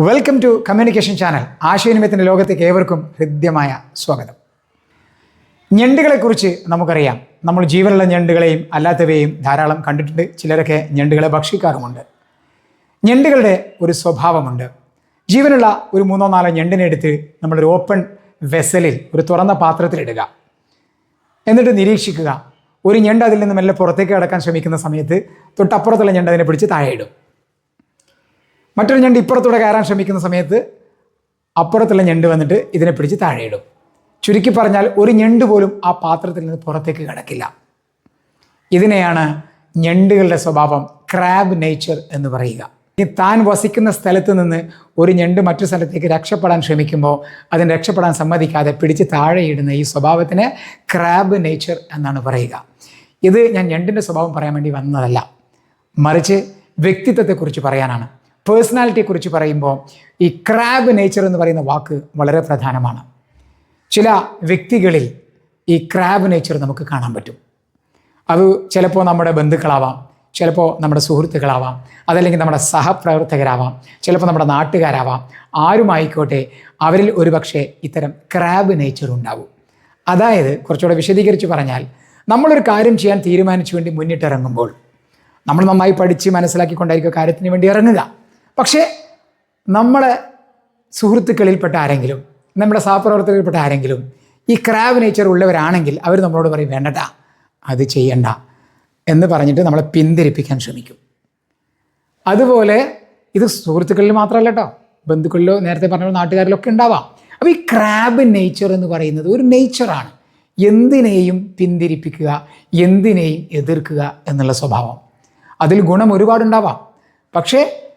Welcome to communication channel ആശയവിനിമയത്തിന്റെ ലോകത്തേക്ക് ഏവർക്കും ഹൃദ്യമായ സ്വാഗതം. ഞണ്ടുകളെക്കുറിച്ച് നമുക്കറിയാം. നമ്മൾ ജീവനുള്ള ഞണ്ടുകളെയും അല്ലാത്തവയെയും ധാരാളം കണ്ടിട്ടുണ്ട്. ചിലരൊക്കെ ഞണ്ടുകളെ ഭക്ഷിക്കാറുമുണ്ട്. ഞണ്ടുകളുടെ ഒരു സ്വഭാവമുണ്ട്. ജീവനുള്ള ഒരു മൂന്നോ നാലോ ഞണ്ടിനെ എടുത്ത് നമ്മളൊരു ഓപ്പൺ വെസലിൽ ഒരു തുറന്ന പാത്രത്തിലിടുക എന്നിട്ട് നിരീക്ഷിക്കുക. ഒരു ഞണ്ട് അതിൽ നിന്ന് മെല്ലെ പുറത്തേക്ക് കടക്കാൻ ശ്രമിക്കുന്ന സമയത്ത് തൊട്ടപ്പുറത്തുള്ള ഞണ്ട് അതിനെ പിടിച്ച് താഴെയിടും മറ്റൊരു ഞണ്ട് ഇപ്പുറത്തൂടെ കയറാൻ ശ്രമിക്കുന്ന സമയത്ത് അപ്പുറത്തുള്ള ഞണ്ട് വന്നിട്ട് ഇതിനെ പിടിച്ച് താഴെയിടും. ചുരുക്കി പറഞ്ഞാൽ ഒരു ഞണ്ട് പോലും ആ പാത്രത്തിൽ നിന്ന് പുറത്തേക്ക് കിടക്കില്ല. ഇതിനെയാണ് ഞണ്ടുകളുടെ സ്വഭാവം ക്രാബ് നേച്ചർ എന്ന് പറയുക. താൻ വസിക്കുന്ന സ്ഥലത്ത് നിന്ന് ഒരു ഞണ്ട് മറ്റു സ്ഥലത്തേക്ക് രക്ഷപ്പെടാൻ ശ്രമിക്കുമ്പോൾ അതിന് രക്ഷപ്പെടാൻ സമ്മതിക്കാതെ പിടിച്ച് താഴെയിടുന്ന ഈ സ്വഭാവത്തിന് ക്രാബ് നേച്ചർ എന്നാണ് പറയുക. ഇത് ഞാൻ ഞണ്ടിന്റെ സ്വഭാവം പറയാൻ വേണ്ടി വന്നതല്ല. മറിച്ച് വ്യക്തിത്വത്തെക്കുറിച്ച് പറയാനാണ്. പേഴ്സണാലിറ്റിയെക്കുറിച്ച് പറയുമ്പോൾ ഈ ക്രാബ് നേച്ചർ എന്ന് പറയുന്ന വാക്ക് വളരെ പ്രധാനമാണ്. ചില വ്യക്തികളിൽ ഈ ക്രാബ് നേച്ചർ നമുക്ക് കാണാൻ പറ്റും. അത് ചിലപ്പോൾ നമ്മുടെ ബന്ധുക്കളാവാം ചിലപ്പോൾ നമ്മുടെ സുഹൃത്തുക്കളാവാം അതല്ലെങ്കിൽ നമ്മുടെ സഹപ്രവർത്തകരാവാം ചിലപ്പോൾ നമ്മുടെ നാട്ടുകാരാവാം. ആരുമായിക്കോട്ടെ അവരിൽ ഒരുപക്ഷെ ഇത്തരം ക്രാബ് നേച്ചർ ഉണ്ടാവും. അതായത് കുറച്ചുകൂടെ വിശദീകരിച്ച് പറഞ്ഞാൽ നമ്മളൊരു കാര്യം ചെയ്യാൻ തീരുമാനിച്ചു വേണ്ടി മുന്നിട്ടിറങ്ങുമ്പോൾ നമ്മൾ നന്നായി പഠിച്ച് മനസ്സിലാക്കിക്കൊണ്ടായിരിക്കും കാര്യത്തിന് വേണ്ടി ഇറങ്ങുക. പക്ഷേ നമ്മളെ സുഹൃത്തുക്കളിൽപ്പെട്ട ആരെങ്കിലും നമ്മുടെ സഹപ്രവർത്തകരിൽപ്പെട്ട ആരെങ്കിലും ഈ ക്രാബ് നേച്ചർ ഉള്ളവരാണെങ്കിൽ അവർ നമ്മളോട് പറയും വേണ്ടട്ടാ അത് ചെയ്യണ്ട എന്ന് പറഞ്ഞിട്ട് നമ്മളെ പിന്തിരിപ്പിക്കാൻ ശ്രമിക്കും. അതുപോലെ ഇത് സുഹൃത്തുക്കളിൽ മാത്രമല്ല കേട്ടോ ബന്ധുക്കളിലോ നേരത്തെ പറഞ്ഞ നാട്ടുകാരിലോ ഒക്കെ ഉണ്ടാവാം. അപ്പോൾ ഈ ക്രാബ് നേച്ചർ എന്ന് പറയുന്നത് ഒരു നേച്ചറാണ് എന്തിനേയും പിന്തിരിപ്പിക്കുക എന്തിനേയും എതിർക്കുക എന്നുള്ള സ്വഭാവം. അതിൽ ഗുണം ഒരുപാടുണ്ടാവാം. പക്ഷേ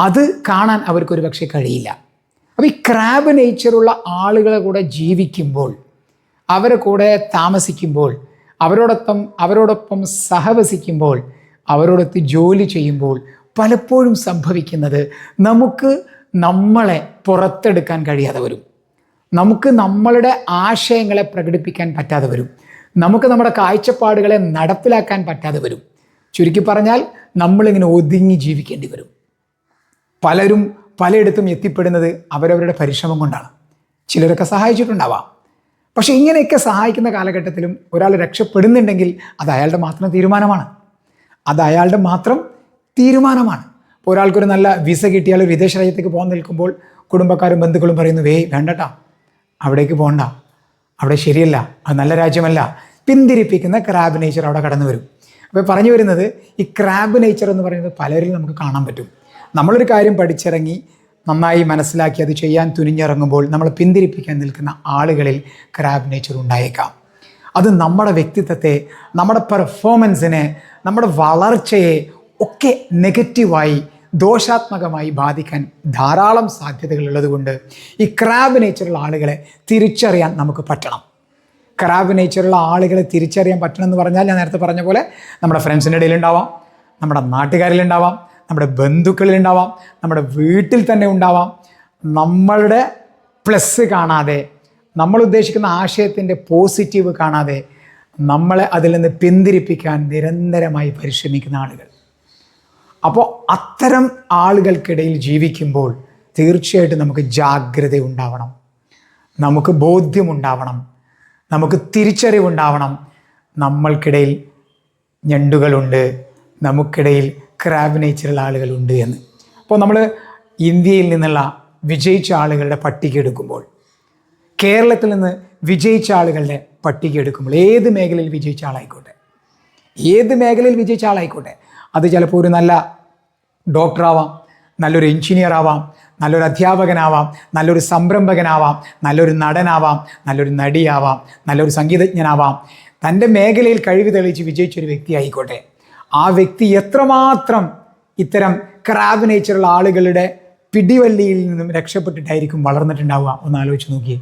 അത് കാണാൻ അവർക്കൊരു പക്ഷേ കഴിയില്ല. അപ്പോൾ ഈ ക്രാബ് നേച്ചറുള്ള ആളുകളെ കൂടെ ജീവിക്കുമ്പോൾ അവരെ കൂടെ താമസിക്കുമ്പോൾ അവരോടൊപ്പം അവരോടൊപ്പം സഹവസിക്കുമ്പോൾ അവരോടൊത്ത് ജോലി ചെയ്യുമ്പോൾ പലപ്പോഴും സംഭവിക്കുന്നത് നമുക്ക് നമ്മളെ പുറത്തെടുക്കാൻ കഴിയാതെ വരും. നമുക്ക് നമ്മളുടെ ആശയങ്ങളെ പ്രകടിപ്പിക്കാൻ പറ്റാതെ വരും. നമുക്ക് നമ്മുടെ കാഴ്ചപ്പാടുകളെ നടപ്പിലാക്കാൻ പറ്റാതെ വരും. ചുരുക്കി പറഞ്ഞാൽ നമ്മളിങ്ങനെ ഒതുങ്ങി ജീവിക്കേണ്ടി വരും. പലരും പലയിടത്തും എത്തിപ്പെടുന്നത് അവരവരുടെ പരിശ്രമം കൊണ്ടാണ്. ചിലരൊക്കെ സഹായിച്ചിട്ടുണ്ടാവാം. പക്ഷേ ഇങ്ങനെയൊക്കെ സഹായിക്കുന്ന കാലഘട്ടത്തിലും ഒരാൾ രക്ഷപ്പെടുന്നുണ്ടെങ്കിൽ അത് അയാളുടെ മാത്രം തീരുമാനമാണ്. അത് അയാളുടെ മാത്രം തീരുമാനമാണ്. ഇപ്പോൾ ഒരാൾക്കൊരു നല്ല വിസ കിട്ടിയാൽ വിദേശ രാജ്യത്തേക്ക് പോകാൻ നിൽക്കുമ്പോൾ കുടുംബക്കാരും ബന്ധുക്കളും പറയുന്നു വേ വേണ്ടട്ടാ. അവിടേക്ക് പോകണ്ട. അവിടെ ശരിയല്ല. അത് നല്ല രാജ്യമല്ല. പിന്തിരിപ്പിക്കുന്ന ക്രാബ് നേച്ചർ അവിടെ കടന്നു വരും അപ്പോൾ പറഞ്ഞു വരുന്നത് ഈ ക്രാബ് നേച്ചർ എന്ന് പറയുന്നത് പലരിൽ നമുക്ക് കാണാൻ പറ്റും. നമ്മളൊരു കാര്യം പഠിച്ചിറങ്ങി നന്നായി മനസ്സിലാക്കി അത് ചെയ്യാൻ തുനിഞ്ഞിറങ്ങുമ്പോൾ നമ്മൾ പിന്തിരിപ്പിക്കാൻ നിൽക്കുന്ന ആളുകളിൽ ക്രാബ് നേച്ചർ ഉണ്ടായേക്കാം. അത് നമ്മുടെ വ്യക്തിത്വത്തെ നമ്മുടെ പെർഫോമൻസിനെ നമ്മുടെ വളർച്ചയെ ഒക്കെ നെഗറ്റീവായി ദോഷാത്മകമായി ബാധിക്കാൻ ധാരാളം സാധ്യതകളുള്ളതുകൊണ്ട് ഈ ക്രാബ് നേച്ചറുള്ള ആളുകളെ തിരിച്ചറിയാൻ നമുക്ക് പറ്റണം. ക്രാബ് നേച്ചറുള്ള ആളുകളെ തിരിച്ചറിയാൻ പറ്റണമെന്ന് പറഞ്ഞാൽ ഞാൻ നേരത്തെ പറഞ്ഞ പോലെ നമ്മുടെ ഫ്രണ്ട്സിന്റെ ഇടയിലുണ്ടാവാം നമ്മുടെ നാട്ടുകാരിലുണ്ടാവാം നമ്മുടെ ബന്ധുക്കളിലുണ്ടാവാം നമ്മുടെ വീട്ടിൽ തന്നെ ഉണ്ടാവാം. നമ്മളുടെ പ്ലസ് കാണാതെ നമ്മൾ ഉദ്ദേശിക്കുന്ന ആശയത്തിന്റെ പോസിറ്റീവ് കാണാതെ നമ്മളെ അതിൽ നിന്ന് പിന്തിരിപ്പിക്കാൻ നിരന്തരമായി പരിശ്രമിക്കുന്ന ആളുകൾ. അപ്പോൾ അത്തരം ആളുകൾക്കിടയിൽ ജീവിക്കുമ്പോൾ തീർച്ചയായിട്ടും നമുക്ക് ജാഗ്രത ഉണ്ടാവണം. നമുക്ക് ബോധ്യമുണ്ടാവണം നമുക്ക് തിരിച്ചറിവുണ്ടാവണം. നമ്മൾക്കിടയിൽ ഞണ്ടുകളുണ്ട്. നമുക്കിടയിൽ ക്രാബ് നേച്ചറുള്ള ആളുകളുണ്ട് എന്ന്. അപ്പോൾ നമ്മൾ ഇന്ത്യയിൽ നിന്നുള്ള വിജയിച്ച ആളുകളുടെ പട്ടിക എടുക്കുമ്പോൾ കേരളത്തിൽ നിന്ന് വിജയിച്ച ആളുകളുടെ പട്ടിക എടുക്കുമ്പോൾ ഏത് മേഖലയിൽ വിജയിച്ച ആളായിക്കോട്ടെ? ഏത് മേഖലയിൽ വിജയിച്ച ആളായിക്കോട്ടെ? അത് ചിലപ്പോൾ ഒരു നല്ല ഡോക്ടറാവാം നല്ലൊരു എഞ്ചിനീയർ ആവാം നല്ലൊരു അധ്യാപകനാവാം നല്ലൊരു സംരംഭകനാവാം നല്ലൊരു നടനാവാം നല്ലൊരു നടിയാവാം നല്ലൊരു സംഗീതജ്ഞനാവാം. തന്റെ മേഖലയിൽ കഴിവ് തെളിയിച്ച് വിജയിച്ചൊരു വ്യക്തി ആയിക്കോട്ടെ ആ വ്യക്തി എത്രമാത്രം ഇത്തരം ക്രാബ് നേച്ചറുള്ള ആളുകളുടെ പിടിവല്ലിയിൽ നിന്നും രക്ഷപ്പെട്ടിട്ടായിരിക്കും വളർന്നിട്ടുണ്ടാവുക? ഒന്ന് ആലോചിച്ച് നോക്കിയേ.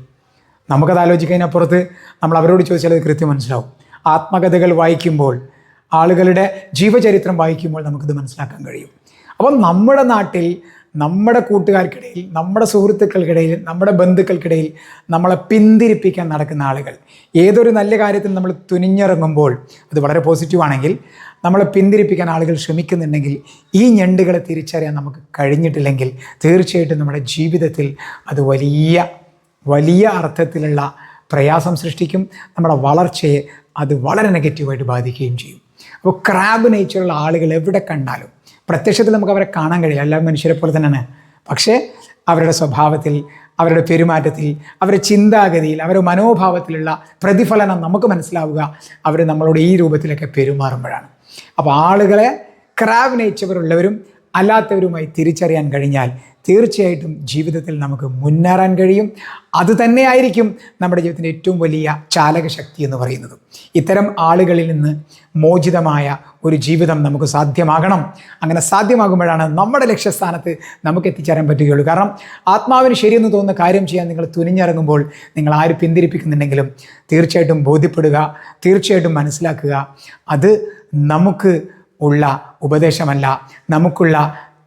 നമുക്കത് ആലോചിക്കുന്നതിനപ്പുറത്ത് നമ്മൾ അവരോട് ചോദിച്ചാൽ അത് കൃത്യം മനസ്സിലാവും. ആത്മകഥകൾ വായിക്കുമ്പോൾ ആളുകളുടെ ജീവചരിത്രം വായിക്കുമ്പോൾ നമുക്കിത് മനസ്സിലാക്കാൻ കഴിയും. അപ്പം നമ്മുടെ നാട്ടിൽ നമ്മുടെ കൂട്ടുകാർക്കിടയിൽ നമ്മുടെ സുഹൃത്തുക്കൾക്കിടയിൽ നമ്മുടെ ബന്ധുക്കൾക്കിടയിൽ നമ്മളെ പിന്തിരിപ്പിക്കാൻ നടക്കുന്ന ആളുകൾ. ഏതൊരു നല്ല കാര്യത്തിൽ നമ്മൾ തുനിഞ്ഞിറങ്ങുമ്പോൾ അത് വളരെ പോസിറ്റീവാണെങ്കിൽ നമ്മളെ പിന്തിരിപ്പിക്കാൻ ആളുകൾ ശ്രമിക്കുന്നുണ്ടെങ്കിൽ ഈ ഞണ്ടുകളെ തിരിച്ചറിയാൻ നമുക്ക് കഴിഞ്ഞിട്ടില്ലെങ്കിൽ തീർച്ചയായിട്ടും നമ്മുടെ ജീവിതത്തിൽ അത് വലിയ വലിയ അർത്ഥത്തിലുള്ള പ്രയാസം സൃഷ്ടിക്കും. നമ്മുടെ വളർച്ചയെ അത് വളരെ നെഗറ്റീവായിട്ട് ബാധിക്കുകയും ചെയ്യും. അപ്പോൾ ക്രാബ് നേച്ചറുള്ള ആളുകൾ എവിടെ കണ്ടാലും പ്രത്യക്ഷത്തിൽ നമുക്ക് അവരെ കാണാൻ കഴിയില്ല എല്ലാ മനുഷ്യരെ പോലെ തന്നെയാണ്. പക്ഷേ അവരുടെ സ്വഭാവത്തിൽ അവരുടെ പെരുമാറ്റത്തിൽ അവരുടെ ചിന്താഗതിയിൽ അവരുടെ മനോഭാവത്തിലുള്ള പ്രതിഫലനം നമുക്ക് മനസ്സിലാവുക അവർ നമ്മളോട് ഈ രൂപത്തിലൊക്കെ പെരുമാറുമ്പോഴാണ്. അപ്പോൾ ആളുകളെ ക്രാവിനയിച്ചവരുള്ളവരും അല്ലാത്തവരുമായി തിരിച്ചറിയാൻ കഴിഞ്ഞാൽ തീർച്ചയായിട്ടും ജീവിതത്തിൽ നമുക്ക് മുന്നേറാൻ കഴിയും. അത് തന്നെയായിരിക്കും നമ്മുടെ ജീവിതത്തിന്റെ ഏറ്റവും വലിയ ചാലകശക്തി എന്ന് പറയുന്നത്. ഇത്തരം ആളുകളിൽ നിന്ന് മോചിതമായ ഒരു ജീവിതം നമുക്ക് സാധ്യമാകണം. അങ്ങനെ സാധ്യമാകുമ്പോഴാണ് നമ്മുടെ ലക്ഷ്യസ്ഥാനത്ത് നമുക്ക് എത്തിച്ചേരാൻ പറ്റുകയുള്ളൂ. കാരണം ആത്മാവിന് ശരിയെന്ന് തോന്നുന്ന കാര്യം ചെയ്യാൻ നിങ്ങൾ തുനിഞ്ഞിറങ്ങുമ്പോൾ നിങ്ങൾ ആര് പിന്തിരിപ്പിക്കുന്നുണ്ടെങ്കിലും തീർച്ചയായിട്ടും ബോധ്യപ്പെടുക തീർച്ചയായിട്ടും മനസ്സിലാക്കുക. അത് നമുക്ക് ഉള്ള ഉപദേശമല്ല നമുക്കുള്ള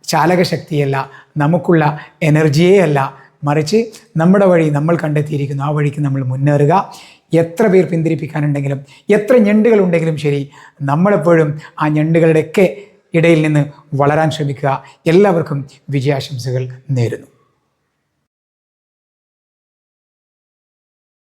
ചാലകശക്തിയല്ല നമുക്കുള്ള എനർജിയേ അല്ല മറിച്ച് നമ്മുടെ വഴി നമ്മൾ കണ്ടെത്തിയിരിക്കുന്നു. ആ വഴിക്ക് നമ്മൾ മുന്നേറുക. എത്ര പേർ പിന്തിരിപ്പിക്കാനുണ്ടെങ്കിലും എത്ര ഞണ്ടുകൾ ഉണ്ടെങ്കിലും ശരി നമ്മളെപ്പോഴും ആ ഞണ്ടുകളുടെയൊക്കെ ഇടയിൽ നിന്ന് വളരാൻ ശ്രമിക്കുക. എല്ലാവർക്കും വിജയാശംസകൾ നേരുന്നു.